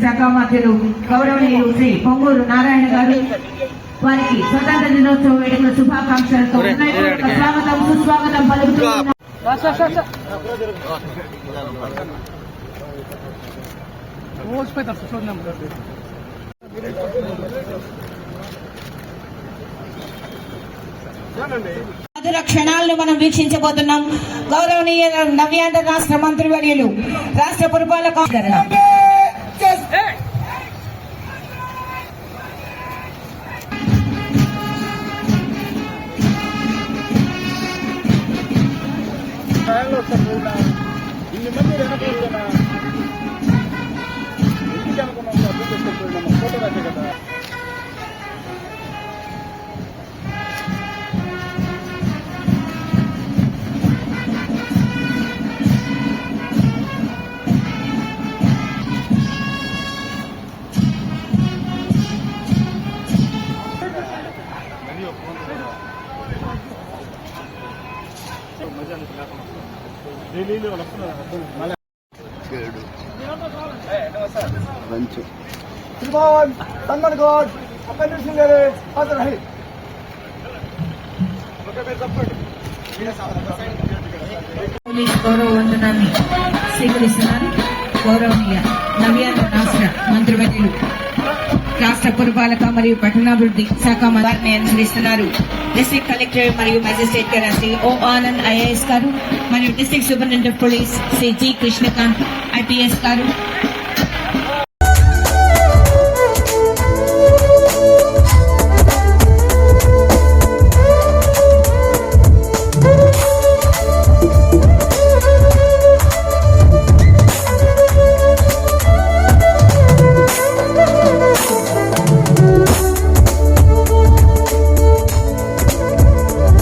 శాఖ మంత్రులు గౌరవనీయులు శ్రీ పొంగూరు నారాయణ గారు వారికి స్వతంత్ర దినోత్సవ వేడుకల శుభాకాంక్షలతో స్వాగతం సుస్వాగతం పలుకుతున్నాం మధుర క్షణాలను మనం వీక్షించబోతున్నాం. గౌరవనీయ నవ్యాంధ్ర రాష్ట్ర మంత్రివర్యులు రాష్ట్ర పురపాలక ఇన్ని మంది ఢిల్లీలో చెడు మంచు శ్రీమాన్ తందన్ గౌడ్ అప్పటి సింగ్ గారు హాజరు హై పోలీస్ గౌరవ స్వీకరిస్తున్నారు గౌరవనీయ నవ్యాన్ మంత్రివర్యులు రాష్ట్ర పురపాలక మరియు పట్టణాభివృద్ధి శాఖ మంత్రిని అనుసరిస్తున్నారు. డిస్టిక్ కలెక్టర్ మరియు మెజిస్ట్రేట్ గారు శ్రీ ఓ ఆనంద్ ఐఏఎస్ గారు మరియు district superintendent police Shri G Krishnakanth IPS గారు.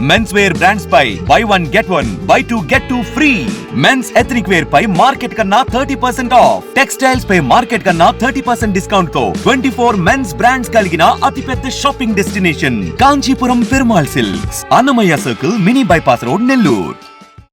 Men's wear brands పై buy one get one buy two get two free men's ethnic wear పై మార్కెట్ కన్నా థర్టీ పర్సెంట్ ఆఫ్ టెక్స్టైల్స్ పై market కన్నా thirty percent డిస్కౌంట్తో twenty four men's brands కలిగిన అతిపెద్ద shopping destination Kanchipuram Perumal silks Annamayya circle mini bypass road Nellore